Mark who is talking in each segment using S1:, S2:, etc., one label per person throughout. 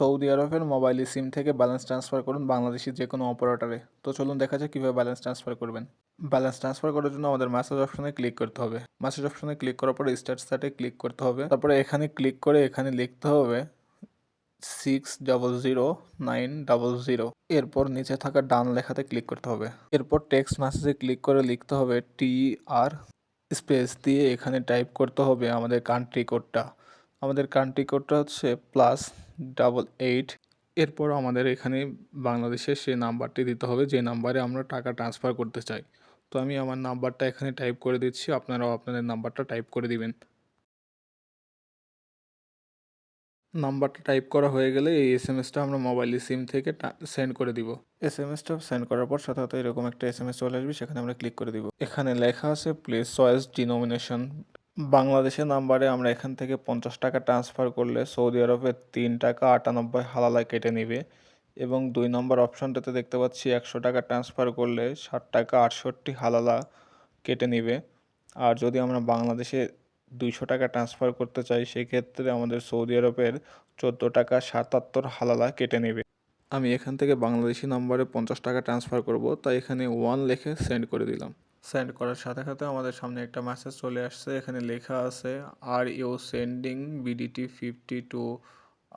S1: Saudi আরবের mobile সিম থেকে balance transfer করুন বাংলাদেশি যে কোনো অপারেটরে। তো চলুন দেখা যাক কীভাবে ব্যালেন্স ট্রান্সফার করবেন। ব্যালেন্স ট্রান্সফার করার জন্য আমাদের মেসেজ অপশনে ক্লিক করতে হবে। মেসেজ অপশনে ক্লিক করার পরে স্টার্টে ক্লিক করতে হবে। তারপরে এখানে ক্লিক করে এখানে লিখতে হবে six double zero nine double zero এরপর নিচে থাকা ডান লেখাতে ক্লিক করতে হবে। এরপর টেক্সট মেসেজে ক্লিক করে লিখতে হবে টি আর স্পেস দিয়ে এখানে টাইপ করতে হবে আমাদের কান্ট্রি কোডটা আমাদের কান্ট্রি কোডটা হচ্ছে প্লাস ডাবল এইট। এরপর আমাদের এখানে বাংলাদেশের সেই নাম্বারটি দিতে হবে, যে নাম্বারে আমরা টাকা ট্রান্সফার করতে চাই। তো আমি আমার নাম্বারটা এখানে টাইপ করে দিচ্ছি, আপনারাও আপনাদের নাম্বারটা টাইপ করে দিবেন। নাম্বারটা টাইপ করা হয়ে গেলে এই এস এম এসটা আমরা মোবাইল সিম থেকে সেন্ড করে দিব। এস এম এসটা সেন্ড করার পর সাথে এরকম একটা এস এম এস চলে আসবে, সেখানে আমরা ক্লিক করে দিব। এখানে লেখা আছে প্লেস চয়েস ডিনোমিনেশন বাংলাদেশের নাম্বারে আমরা এখান থেকে পঞ্চাশ টাকা ট্রান্সফার করলে সৌদি আরবে তিন টাকা আটানব্বই হালালা কেটে নেবে। এবং দুই নম্বর অপশনটাতে দেখতে পাচ্ছি একশো টাকা ট্রান্সফার করলে ষাট টাকা আটষট্টি হালালা কেটে নেবে। আর যদি আমরা বাংলাদেশে দুইশো টাকা ট্রান্সফার করতে চাই, সেক্ষেত্রে আমাদের সৌদি আরবের চোদ্দ টাকা সাতাত্তর হালালা কেটে নেবে। আমি এখান থেকে বাংলাদেশি নাম্বারে পঞ্চাশ টাকা ট্রান্সফার করব, তাই এখানে ওয়ান লেখে সেন্ড করে দিলাম। সেন্ড করার সাথে সাথে আমাদের সামনে একটা মেসেজ চলে আসছে, এখানে লেখা আছে are you sending BDT fifty two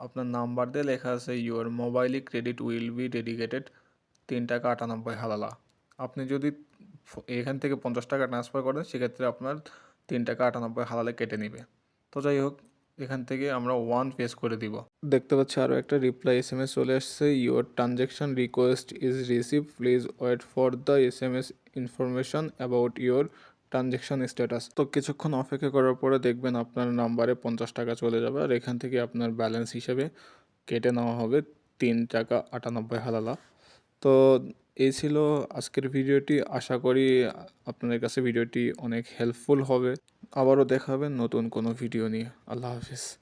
S1: আপনার নাম্বার দিয়ে লেখা আছে your mobile credit will be dedicated তিন টাকা আটানব্বই হালালা। আপনি যদি এখান থেকে পঞ্চাশ টাকা ট্রান্সফার করেন, সেক্ষেত্রে আপনার তিন টাকা আটানব্বই হালালে কেটে নেবে। তো যাই হোক এখান থেকে আমরা ওয়ান পেস করে দিব। দেখতে পাচ্ছি আরও একটা রিপ্লাই এস এম এস চলে আসছে। Your transaction request is receive please wait for the S M S information about your transaction status তো কিছুক্ষণ অপেক্ষা করার পরে দেখবেন আপনার নাম্বারে পঞ্চাশ টাকা চলে যাবে আর এখান থেকে আপনার ব্যালেন্স হিসেবে কেটে নেওয়া হবে তিন টাকা আটানব্বই হালালা। তো এই ছিল আজকের ভিডিওটি আশা করি আপনাদের কাছে ভিডিওটি অনেক হেল্পফুল হবে। আবারও দেখা হবে নতুন কোনো ভিডিও নিয়ে। আল্লাহ হাফিজ।